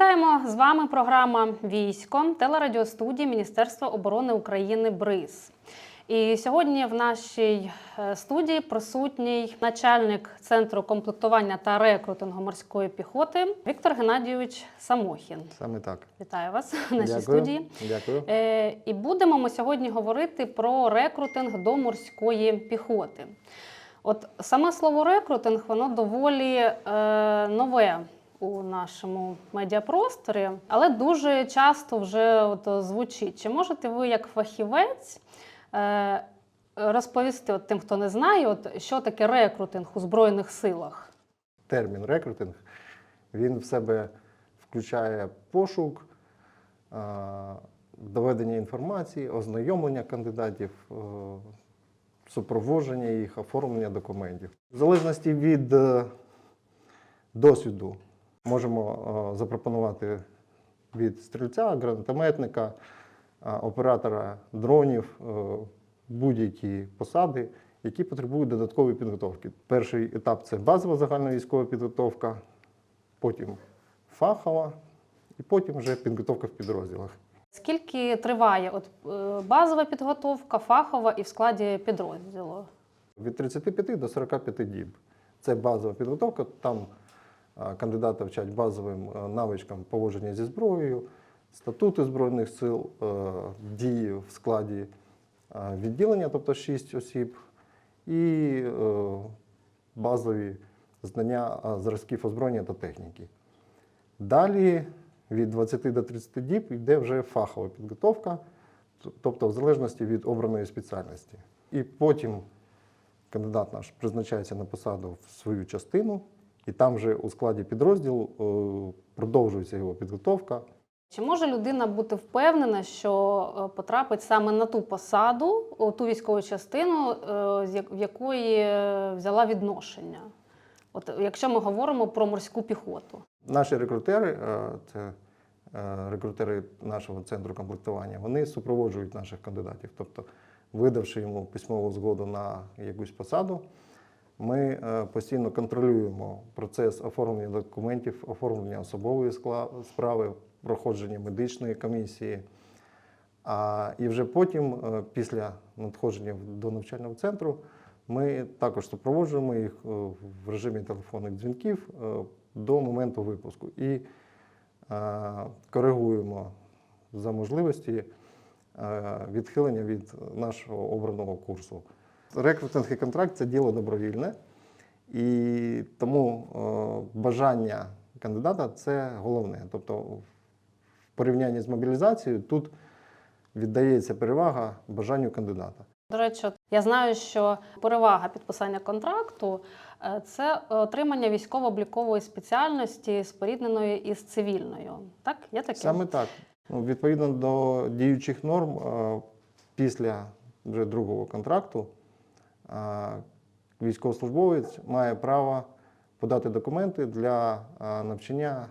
Вітаємо з вами. Програма Військо телерадіостудії Міністерства оборони України БРИЗ. І сьогодні в нашій е, студії присутній начальник центру комплектування та рекрутингу морської піхоти Віктор Геннадійович Самохін. Саме так. Вітаю вас в нашій Дякую. студії. Дякую. Е, і будемо ми сьогодні говорити про рекрутинг до морської піхоти. От саме слово рекрутинг, воно доволі е, нове у нашому медіапросторі, але дуже часто вже от, звучить. Чи можете ви, як фахівець, е, розповісти от, тим, хто не знає, от, що таке рекрутинг у Збройних силах? Термін рекрутинг він в себе включає пошук, е, доведення інформації, ознайомлення кандидатів, е, супроводження їх, оформлення документів. В залежності від досвіду можемо е, запропонувати від стрільця, гранатометника, е, оператора дронів, е, будь-які посади, які потребують додаткової підготовки. Перший етап це базова загальна військова підготовка, потім фахова, і потім вже підготовка в підрозділах. Скільки триває от, базова підготовка, фахова і в складі підрозділу? Від 35 до 45 діб. Це базова підготовка. Там кандидата вчать базовим навичкам поводження зі зброєю, статути Збройних сил, е, дії в складі відділення, тобто 6 осіб, і е, базові знання зразків озброєння та техніки. Далі від 20 до 30 діб йде вже фахова підготовка, тобто в залежності від обраної спеціальності. І потім кандидат наш призначається на посаду в свою частину, і там вже у складі підрозділу е, продовжується його підготовка. Чи може людина бути впевнена, що е, потрапить саме на ту посаду, ту військову частину, е, в якої взяла відношення? От якщо ми говоримо про морську піхоту. Наші рекрутери, це рекрутери нашого центру комплектування, вони супроводжують наших кандидатів. Тобто, видавши йому письмову згоду на якусь посаду, ми е, постійно контролюємо процес оформлення документів, оформлення особової справи, проходження медичної комісії. А, і вже потім, е, після надходження до навчального центру, ми також супроводжуємо їх е, в режимі телефонних дзвінків до моменту випуску і коригуємо за можливості відхилення від нашого обраного курсу. Рекрутинг і контракт це діло добровільне, і тому е, бажання кандидата це головне. Тобто, в порівнянні з мобілізацією тут віддається перевага бажанню кандидата. До речі, я знаю, що перевага підписання контракту е, це отримання військово-облікової спеціальності спорідненої із цивільною. Так, є таке? Саме так. Ну, відповідно до діючих норм, е, після вже другого контракту військовослужбовець має право подати документи для навчання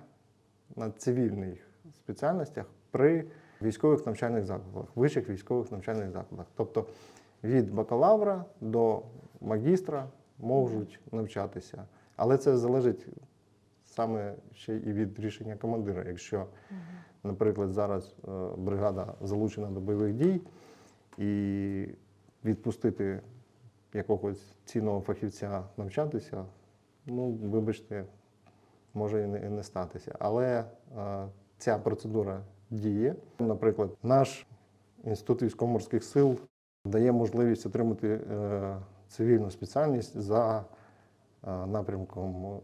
на цивільних спеціальностях при військових навчальних закладах, вищих військових навчальних закладах. Тобто від бакалавра до магістра можуть навчатися. Але це залежить саме ще і від рішення командира. Якщо, наприклад, зараз е, бригада залучена до бойових дій і відпустити якогось цінного фахівця навчатися, ну, вибачте, може і не, і не статися. Але е, ця процедура діє. Наприклад, наш інститут військово-морських сил дає можливість отримати е, цивільну спеціальність за е, напрямком е,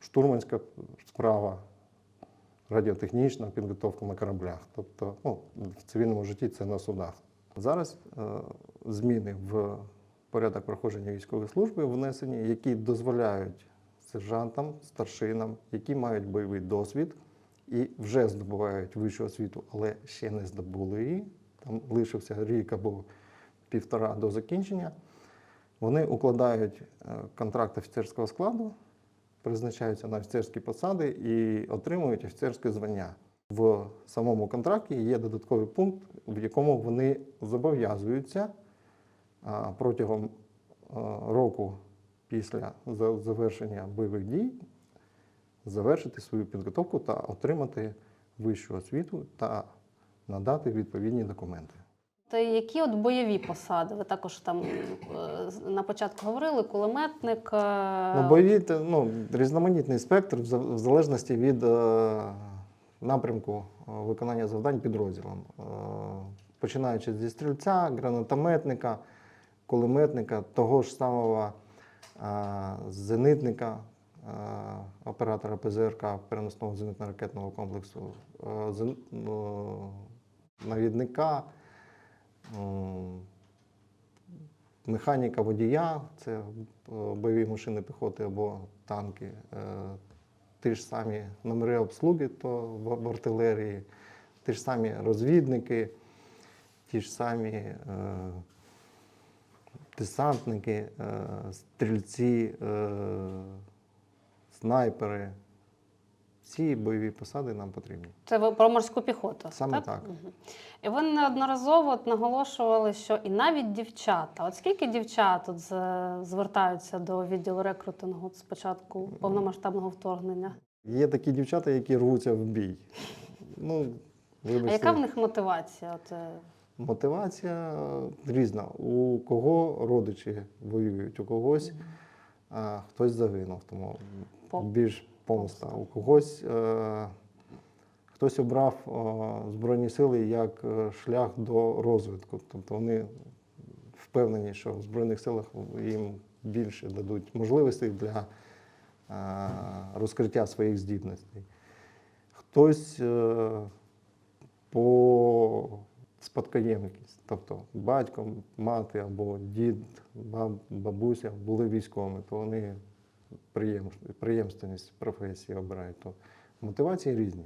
штурманська справа, радіотехнічна підготовка на кораблях. Тобто ну, в цивільному житті це на судах. Зараз е, зміни в порядок проходження військової служби внесені, які дозволяють сержантам, старшинам, які мають бойовий досвід і вже здобувають вищу освіту, але ще не здобули її. Там лишився рік або півтора до закінчення. Вони укладають е, контракт офіцерського складу, призначаються на офіцерські посади і отримують офіцерське звання. В самому контракті є додатковий пункт, в якому вони зобов'язуються протягом року після завершення бойових дій завершити свою підготовку та отримати вищу освіту та надати відповідні документи. Та які от бойові посади? Ви також там е, на початку говорили, кулеметник. е, Ну, бойові ну, різноманітний спектр в залежності від е, напрямку виконання завдань підрозділом. Починаючи зі стрільця, гранатометника, кулеметника, того ж самого е, зенитника, е, оператора ПЗРК переносного зенитно-ракетного комплексу, е, зен- ну, навідника. м, механіка водія, це е, бойові машини піхоти або танки. Е, Ті ж самі номери обслуги то в артилерії, ті ж самі розвідники, ті ж самі е, десантники, е, стрільці, е, снайпери. Всі бойові посади нам потрібні. Це про морську піхоту. Саме так. Мгм. І ви неодноразово наголошували, що і навіть дівчата. От скільки дівчат от звертаються до відділу рекрутингу з початку повномасштабного вторгнення? Є такі дівчата, які рвуться в бій. Ну, вибачте, А яка в них мотивація? От, е, мотивація різна. У кого родичі воюють, у когось а, хтось загинув, тому більш помста. У когось е, хтось обрав е, Збройні сили як е, шлях до розвитку. Тобто вони впевнені, що в Збройних силах їм більше дадуть можливостей для е, розкриття своїх здібностей. Хтось е, по спадкоємність, тобто батько, мати або дід, баб, бабуся були військовими, то вони приєм, приємственність професії обирають. То мотивації різні.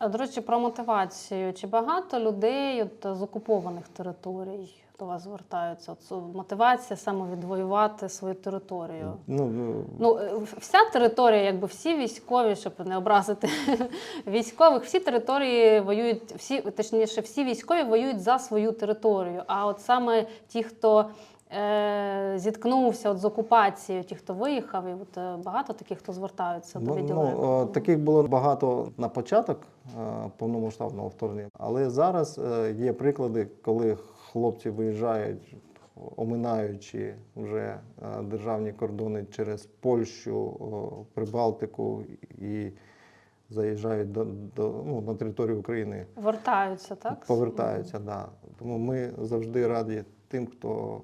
До речі, про мотивацію. Чи багато людей от, з окупованих територій до вас звертаються? От, мотивація саме відвоювати свою територію? Ну, ну, Ну, е, вся територія, якби всі військові, щоб не образити військових, всі території воюють, всі, точніше, всі військові воюють за свою територію. А от саме ті, хто е, зіткнувся от з окупацією, ті, хто виїхав, і от е, багато таких, хто звертаються до Ну, відділу. ну, е, таких було багато на початок повномасштабного вторгнення, але зараз є приклади, коли хлопці виїжджають, оминаючи вже державні кордони через Польщу, Прибалтику і заїжджають до, до, ну, на територію України, Вертаються, так? повертаються. Да. Тому ми завжди раді тим, хто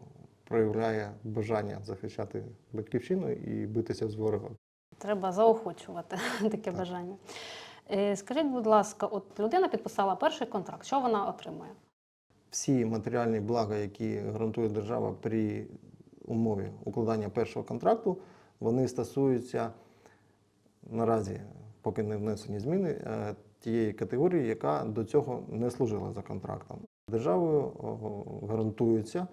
проявляє бажання захищати батьківщину і битися з ворогом. Треба заохочувати таке бажання. Е, Скажіть, будь ласка, от людина підписала перший контракт, що вона отримує? всі матеріальні блага, які гарантує держава при умові укладання першого контракту, вони стосуються наразі, поки не внесені зміни, е, тієї категорії, яка до цього не служила за контрактом. Державою гарантується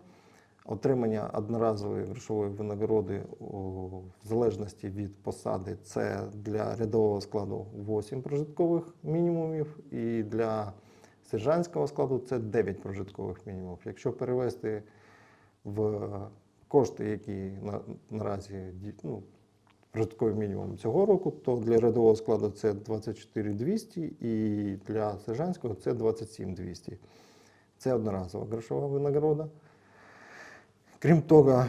отримання одноразової грошової винагороди в залежності від посади. Це для рядового складу 8 прожиткових мінімумів і для сержантського складу це 9 прожиткових мінімумів. Якщо перевести в кошти, які на, наразі ну, прожитковий мінімум цього року, то для рядового складу це 24 200 і для сержантського це 27 200. Це одноразова грошова винагорода. Крім того,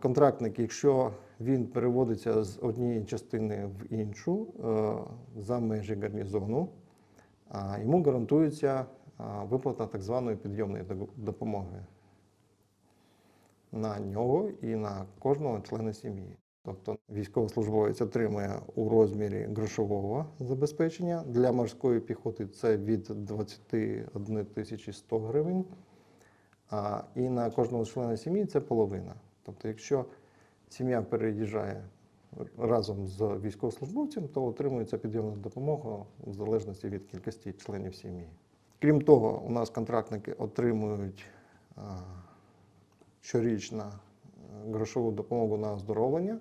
контрактник, якщо він переводиться з однієї частини в іншу е, за межі гарнізону, йому гарантується виплата так званої підйомної допомоги на нього і на кожного члена сім'ї. Тобто військовослужбовець отримує у розмірі грошового забезпечення для морської піхоти це від 21 тисячі 100 гривень, а, і на кожного члена сім'ї це половина. Тобто, якщо сім'я переїжджає разом з військовослужбовцем, то отримується підйомна допомога в залежності від кількості членів сім'ї. Крім того, у нас контрактники отримують а, щорічно е, грошову допомогу на оздоровлення.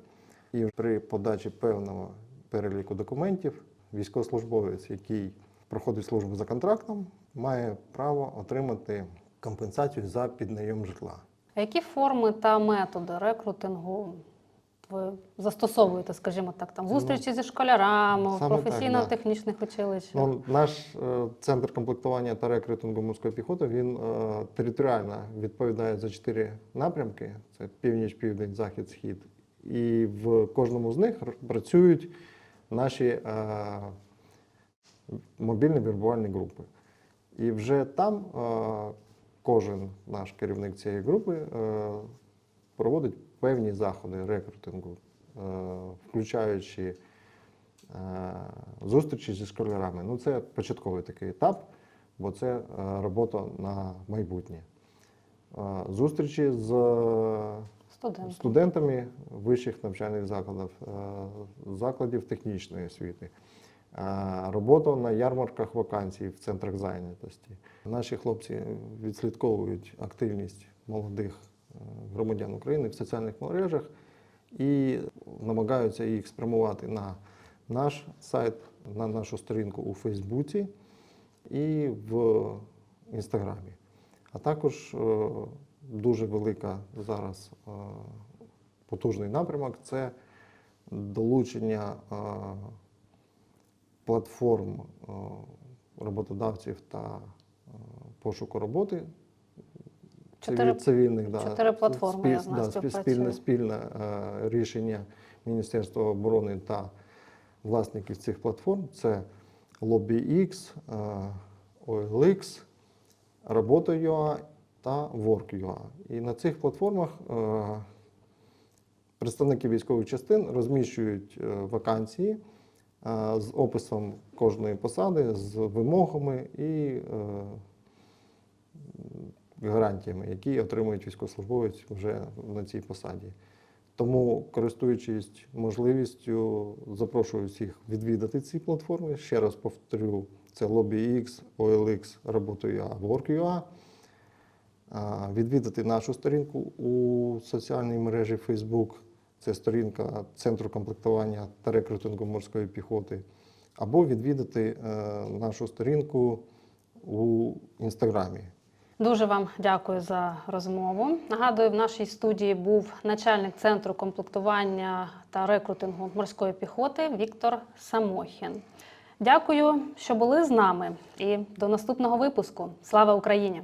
І при подачі певного переліку документів військовослужбовець, який проходить службу за контрактом, має право отримати компенсацію за піднайом житла. А які форми та методи рекрутингу ви застосовуєте, скажімо так, там зустрічі зі школярами, Ну, саме професійно-технічних училищах? Ну, наш е, центр комплектування та рекрутингу морської піхоти він е, територіально відповідає за чотири напрямки: це північ, південь, захід, схід. І в кожному з них працюють наші е, мобільні вірбувальні групи. І вже там е, кожен наш керівник цієї групи е, проводить певні заходи рекрутингу, е, включаючи е, зустрічі зі школярами. Ну, це початковий такий етап, бо це робота на майбутнє. Зустрічі з Студенти. студентами вищих навчальних закладів, закладів технічної освіти, робота на ярмарках вакансій в центрах зайнятості. Наші хлопці відслідковують активність молодих е, громадян України в соціальних мережах і намагаються їх спрямувати на наш сайт, на нашу сторінку у Фейсбуці і в Інстаграмі. А також е, дуже велика зараз е, потужний напрямок це долучення е, платформ е, роботодавців та е, пошуку роботи. Чотири- циві- цивільних, да, чотири платформи, я знаю, да, спіль- спільне, спільне е, рішення Міністерства оборони та власників цих платформ це LobbyX, е, OLX, Робота.ua та Work.ua. І на цих платформах е, представники військових частин розміщують е, вакансії з описом кожної посади, з вимогами і е, гарантіями, які отримують військовослужбовець вже на цій посаді. Тому, користуючись можливістю, запрошую всіх відвідати ці платформи. Ще раз повторю, це LobbyX, OLX, Робота.ua, Work.ua. А, Відвідати нашу сторінку у соціальній мережі Facebook. Це сторінка Центру комплектування та рекрутингу морської піхоти. Або відвідати е, нашу сторінку у Інстаграмі. Дуже вам дякую за розмову. Нагадую, в нашій студії був начальник центру комплектування та рекрутингу морської піхоти Віктор Самохін. Дякую, що були з нами, і до наступного випуску. Слава Україні!